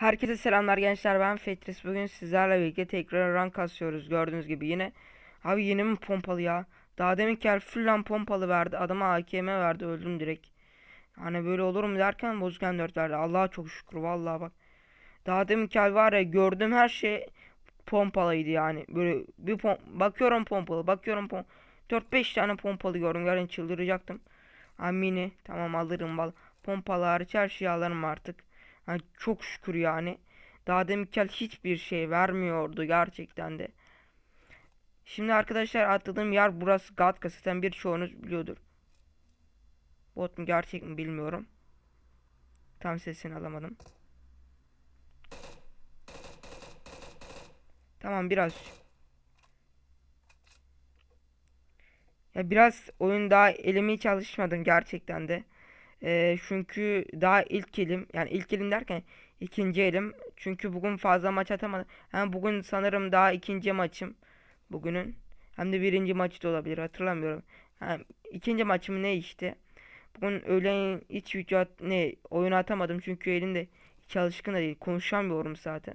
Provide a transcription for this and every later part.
Herkese selamlar gençler ben Fetris. Bugün sizlerle birlikte tekrar rank kasıyoruz gördüğünüz gibi yine. Abi yine mi pompalı ya? Daha demin ki full pompalı verdi adama AKM verdi öldüm direkt. Hani böyle olur mu derken bozuk M4 verdi. Allah'a çok şükür vallahi bak. Daha demin ki var ya gördüğüm her şey pompalıydı yani. Böyle bir pom bakıyorum pompalı bakıyorum pom 4-5 tane pompalı gördüm. Yarın çıldıracaktım. Ha mini tamam alırım. Val pompalı hariç her şeyi alırım artık Hani çok şükür yani. Daha deminkel hiçbir şey vermiyordu gerçekten de. Şimdi arkadaşlar atladığım yer burası Gatka zaten birçoğunuz biliyordur. Bot mu gerçek mi bilmiyorum. Tam sesini alamadım. Tamam biraz. Ya biraz oyun daha elimi hiç alışmadım gerçekten de. Ee, çünkü daha ilk elim yani ilk elim derken ikinci elim. Çünkü bugün fazla maç atamadım. Hem bugün sanırım daha ikinci maçım bugünün. Hem de birinci maçı da olabilir hatırlamıyorum. Hem ikinci maçım ne işte. Bugün öğlen hiç video at, ne oyun atamadım çünkü elimde hiç alışkın da değil. Konuşamıyorum zaten.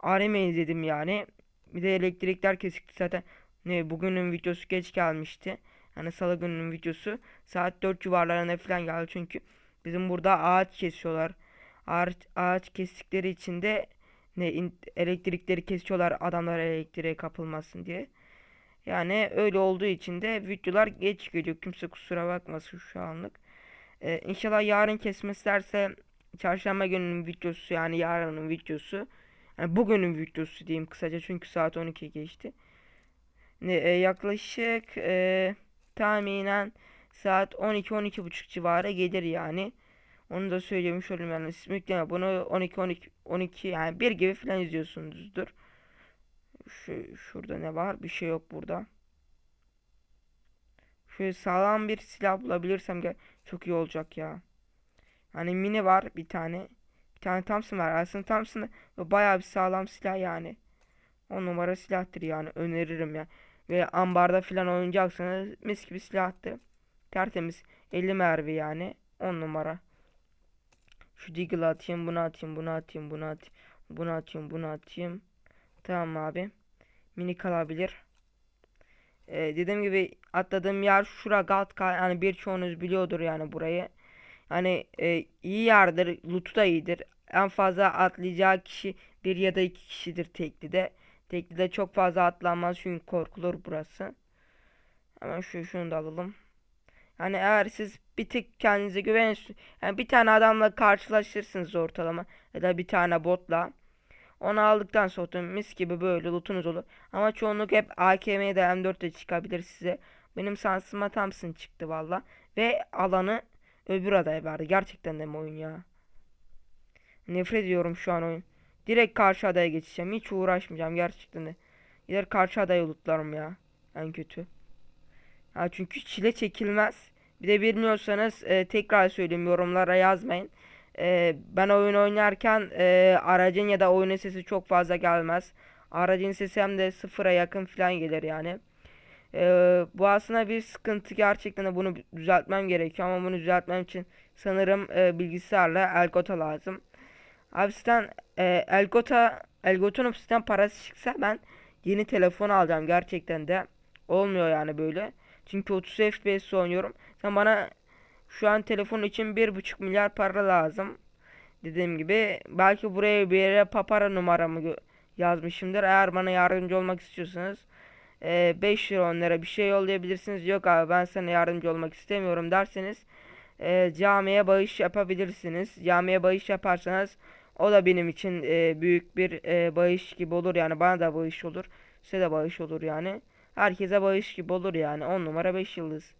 ARM'i izledim yani. Bir de elektrikler kesikti zaten. Ne bugünün videosu geç gelmişti. Yani salı gününün videosu saat 4 civarlarına falan geldi çünkü bizim burada ağaç kesiyorlar. Ağaç, ağaç kestikleri için de ne elektrikleri kesiyorlar adamlar elektriğe kapılmasın diye. Yani öyle olduğu için de videolar geç geliyor. Kimse kusura bakmasın şu anlık. Ee, inşallah yarın kesmezlerse çarşamba gününün videosu yani yarının videosu. Yani bugünün videosu diyeyim kısaca çünkü saat 12 geçti. Ne, e, yaklaşık e, tahminen saat 12-12.30 civarı gelir yani. Onu da söylemiş olayım yani muhtemelen bunu 12 12 12 yani bir gibi falan izliyorsunuzdur. Şu şurada ne var? Bir şey yok burada. Şöyle sağlam bir silah bulabilirsem çok iyi olacak ya. Hani mini var bir tane. Bir tane Thompson var. Aslında Thompson bayağı bir sağlam silah yani. On numara silahtır yani öneririm ya. Ve ambarda falan oynayacaksanız mis gibi silahtı. Tertemiz 50 mermi yani 10 numara. Şu deagle atayım bunu atayım bunu atayım bunu atayım bunu atayım bunu atayım. Tamam abi. Mini kalabilir. Ee, dediğim gibi atladığım yer şura Gatka yani birçoğunuz biliyordur yani burayı. Yani e, iyi yerdir. Loot'u da iyidir. En fazla atlayacağı kişi bir ya da iki kişidir teklide. Teklide çok fazla atlanmaz çünkü korkulur burası. Hemen şu şunu da alalım. Yani eğer siz bir tık kendinize güven yani bir tane adamla karşılaşırsınız ortalama ya da bir tane botla. Onu aldıktan sonra mis gibi böyle lootunuz olur. Ama çoğunluk hep AKM'ye de M4'te çıkabilir size. Benim şansıma Thompson çıktı valla. Ve alanı öbür adaya verdi. Gerçekten de mi oyun ya? Nefret ediyorum şu an oyun. Direkt karşı adaya geçeceğim. Hiç uğraşmayacağım gerçekten de. Gider karşı adayı lootlarım ya. En kötü. Ya çünkü çile çekilmez. Bir de bilmiyorsanız e, tekrar söyleyeyim yorumlara yazmayın. E, ben oyun oynarken e, aracın ya da oyunun sesi çok fazla gelmez. Aracın sesi hem de sıfıra yakın falan gelir yani. E, bu aslında bir sıkıntı gerçekten de bunu düzeltmem gerekiyor ama bunu düzeltmem için sanırım e, bilgisayarla Elgato lazım. Sizden e, Elgota Elgota'nın sizden parası çıksa ben yeni telefon alacağım gerçekten de. Olmuyor yani böyle. Çünkü 30 FPS oynuyorum. Sen bana şu an telefon için 1.5 milyar para lazım. Dediğim gibi belki buraya bir yere papara numaramı yazmışımdır. Eğer bana yardımcı olmak istiyorsanız e, 5 lira 10 lira bir şey yollayabilirsiniz. Yok abi ben sana yardımcı olmak istemiyorum derseniz e, camiye bağış yapabilirsiniz. Camiye bağış yaparsanız o da benim için e, büyük bir e, bağış gibi olur yani bana da bağış olur. Size de bağış olur yani. Herkese bağış gibi olur yani. 10 numara 5 yıldız.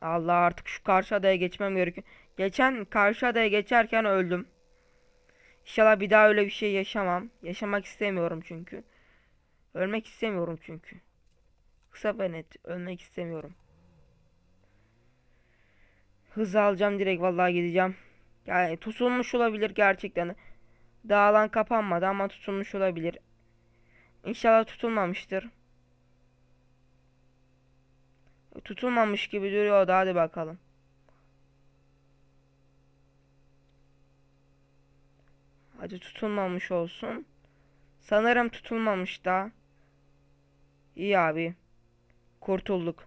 Allah artık şu karşı adaya geçmem gerekiyor. Geçen karşı adaya geçerken öldüm. İnşallah bir daha öyle bir şey yaşamam. Yaşamak istemiyorum çünkü. Ölmek istemiyorum çünkü. Kısa ve net. Ölmek istemiyorum. Hız alacağım direkt vallahi gideceğim. Yani tutulmuş olabilir gerçekten. Dağlan kapanmadı ama tutulmuş olabilir. İnşallah tutulmamıştır. Tutulmamış gibi duruyor da hadi bakalım. Hadi tutulmamış olsun. Sanırım tutulmamış da. İyi abi. Kurtulduk.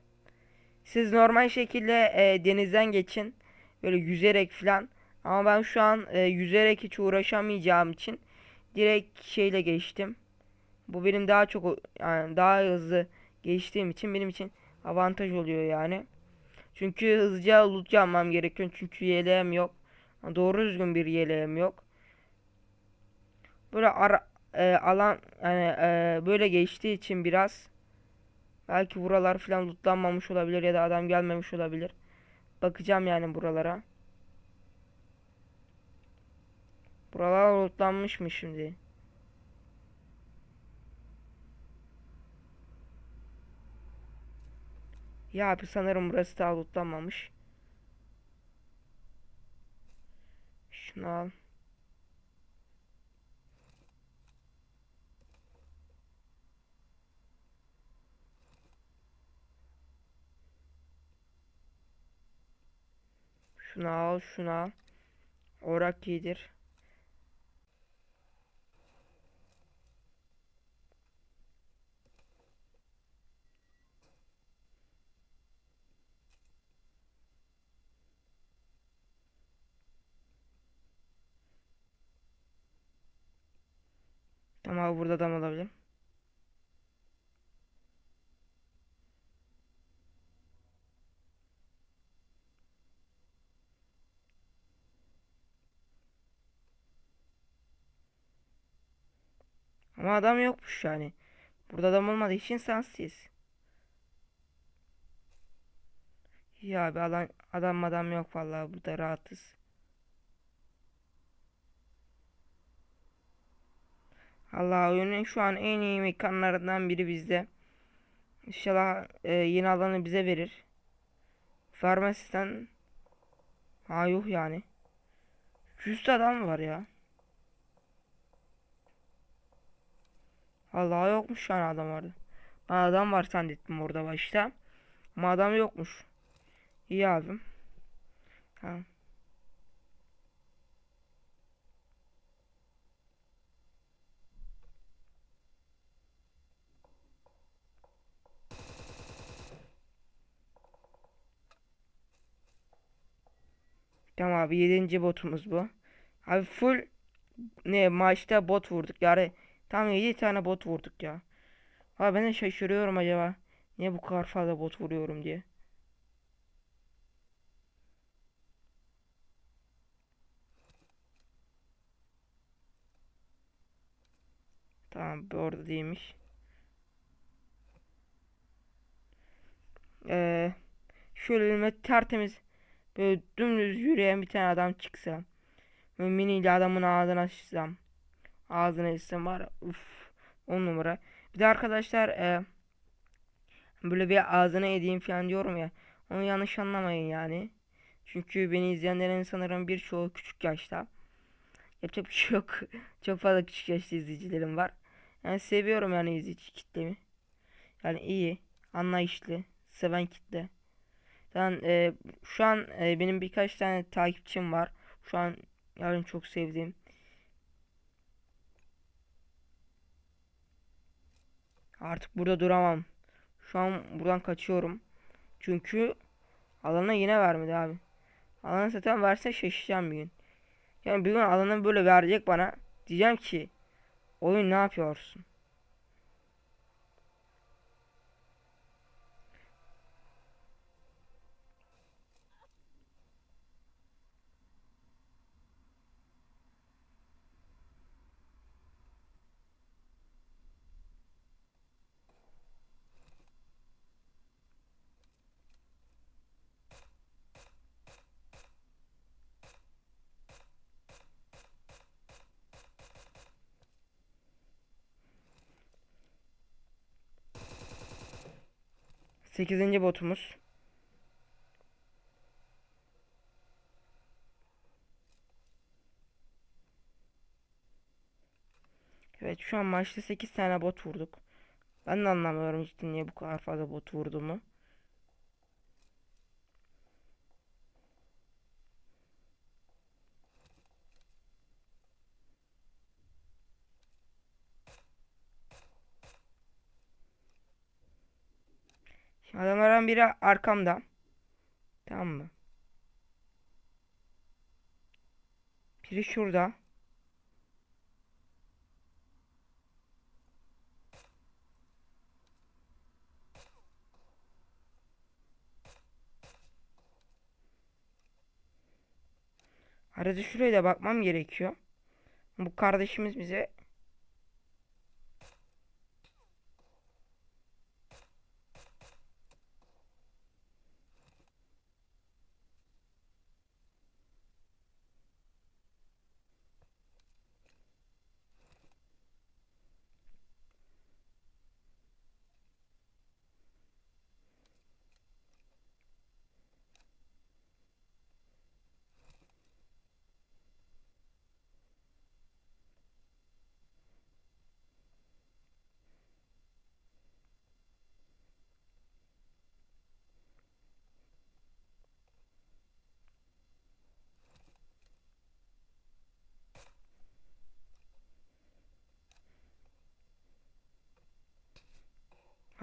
Siz normal şekilde e, denizden geçin. Böyle yüzerek falan. Ama ben şu an e, yüzerek hiç uğraşamayacağım için direkt şeyle geçtim. Bu benim daha çok yani daha hızlı geçtiğim için benim için avantaj oluyor yani. Çünkü hızlıca loot yapmam gerekiyor. Çünkü yeleğim yok. Doğru düzgün bir yeleğim yok. Böyle ara, e, alan yani e, böyle geçtiği için biraz belki buralar falan lootlanmamış olabilir ya da adam gelmemiş olabilir. Bakacağım yani buralara. Buralar lootlanmış mı şimdi? Ya abi sanırım burası daha lootlanmamış. Şunu al. Şunu al, şunu al. Orak giydir. Abi burada adam olabilir. Ama adam yokmuş yani. Burada adam olmadığı için sensiz. Ya abi alan, adam adam yok vallahi burada rahatız. Allah oyunun şu an en iyi mekanlarından biri bizde. İnşallah e, yeni alanı bize verir. Farmasiden ha yok yani. Yüzde adam var ya. Allah yokmuş şu an adam vardı. Ben adam var zannettim orada başta. Ama adam yokmuş. İyi abim. Tamam. Tamam abi 7. botumuz bu. Abi full ne maçta bot vurduk yani tam 7 tane bot vurduk ya. Abi ben de şaşırıyorum acaba niye bu kadar fazla bot vuruyorum diye. Tamam bu orada değilmiş. Ee, şöyle elime tertemiz böyle dümdüz yürüyen bir tane adam çıksa. Böyle miniyle adamın ağzına açsam. Ağzına içsem var. Uf, on numara. Bir de arkadaşlar e, böyle bir ağzına edeyim falan diyorum ya. Onu yanlış anlamayın yani. Çünkü beni izleyenlerin sanırım birçoğu küçük yaşta. Yapacak bir şey yok. Çok fazla küçük yaşta izleyicilerim var. Yani seviyorum yani izleyici kitlemi. Yani iyi, anlayışlı, seven kitle. Yani e, şu an e, benim birkaç tane takipçim var. Şu an yani çok sevdiğim. Artık burada duramam. Şu an buradan kaçıyorum. Çünkü alana yine vermedi abi. Alanı zaten verse şaşacağım bir gün. Yani bir gün alanı böyle verecek bana. Diyeceğim ki oyun ne yapıyorsun? Sekizinci botumuz. Evet şu an maçta 8 tane bot vurduk. Ben de anlamıyorum cidden niye bu kadar fazla bot vurduğumu. Adamlardan biri arkamda. Tamam mı? Biri şurada. Arada şuraya da bakmam gerekiyor. Bu kardeşimiz bize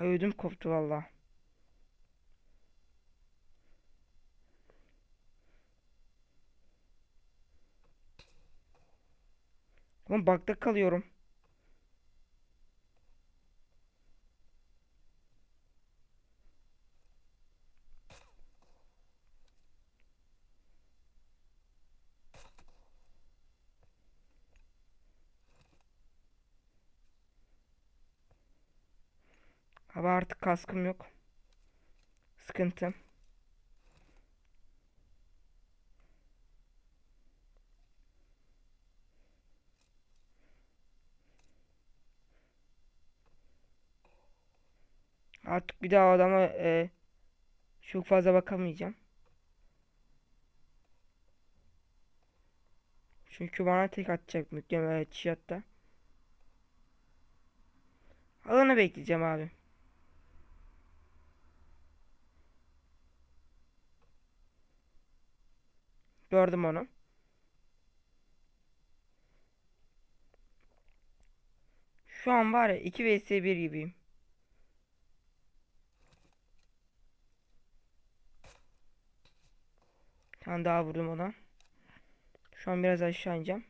Ay ödüm koptu valla. Oğlum bakta kalıyorum. Ama artık kaskım yok. Sıkıntı. Artık bir daha adama e, çok fazla bakamayacağım. Çünkü bana tek atacak mükemmel headshot'ta. Alanı bekleyeceğim abi. Gördüm onu. Şu an var ya 2 vs 1 gibiyim. Bir tane daha vurdum ona. Şu an biraz aşağı ineceğim.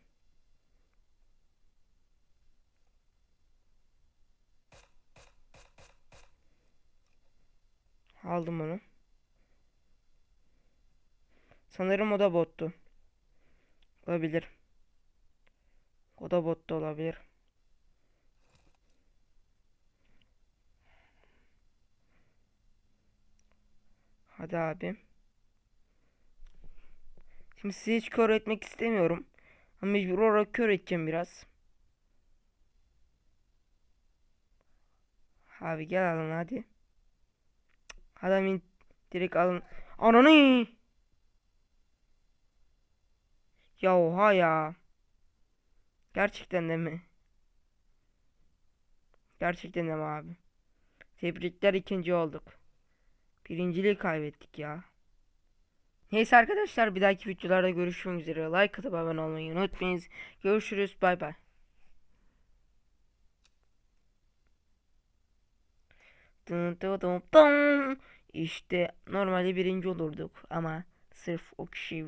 Aldım onu. Sanırım o da bottu. Olabilir. O da bot da olabilir. Hadi abi. Şimdi sizi hiç kör etmek istemiyorum. Ama mecbur olarak kör edeceğim biraz. Abi gel alın hadi. Adam in direkt alın. Ananı. Ya oha ya. Gerçekten de mi? Gerçekten de mi abi? Tebrikler ikinci olduk. Birinciliği kaybettik ya. Neyse arkadaşlar bir dahaki videolarda görüşmek üzere. Like atıp abone olmayı unutmayın. Görüşürüz. Bay bay. İşte normalde birinci olurduk ama sırf o kişi